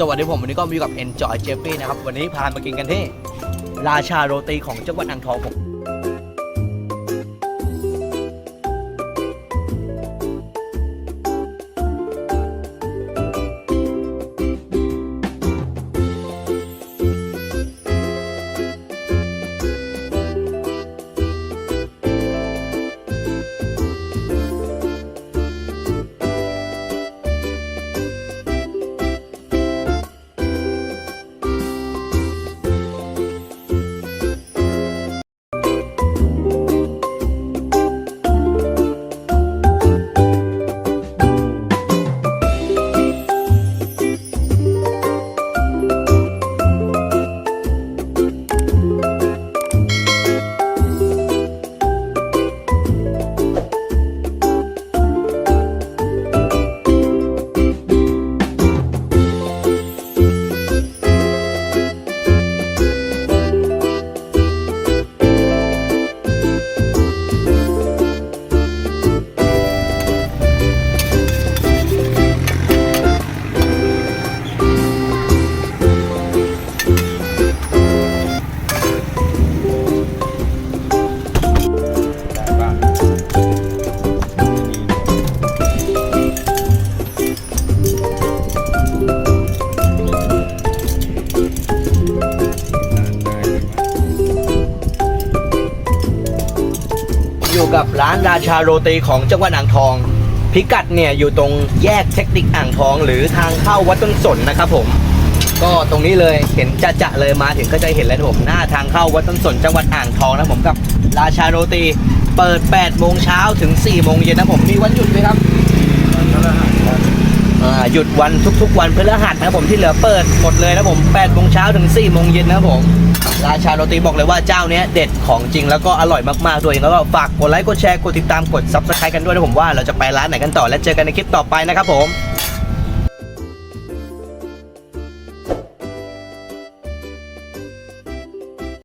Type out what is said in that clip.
สวัสดีผมวันนี้ก็มีกับ Enjoy Jeffy นะครับ วันนี้พามากินกันที่ ราชาโรตีของจังหวัดอ่างทองผม อยู่กับร้านราชาโรตีของจังหวัดอ่างทอง พิกัดเนี่ยอยู่ตรงแยกเทคนิคอ่างทอง หรือทางเข้าวัดต้นสนนะครับผม ก็ตรงนี้เลยเห็นจะจะเลยมาถึงก็จะเห็นแล้วผมหน้าทางเข้าวัดต้นสนจังหวัดอ่างทองนะผมกับราชาโรตี เปิด8โมงเช้าถึง4โมงเย็นนะผมมีวันหยุดไหมครับ หยุดวันทุกๆ วันพฤหัสนะครับผมที่เหลือเปิดหมดเลยนะผม8โมงเช้าถึง4โมงเย็นนะครับผมราชาโรตีบอกเลยว่าเจ้าเนี้ยเด็ดของจริงแล้วก็อร่อยมากๆด้วยแล้วก็ฝากกดไลค์กดแชร์กดติดตามกด subscribe กันด้วยนะผมว่าเราจะไปร้านไหนกันต่อและเจอกันในคลิปต่อไปนะครับผม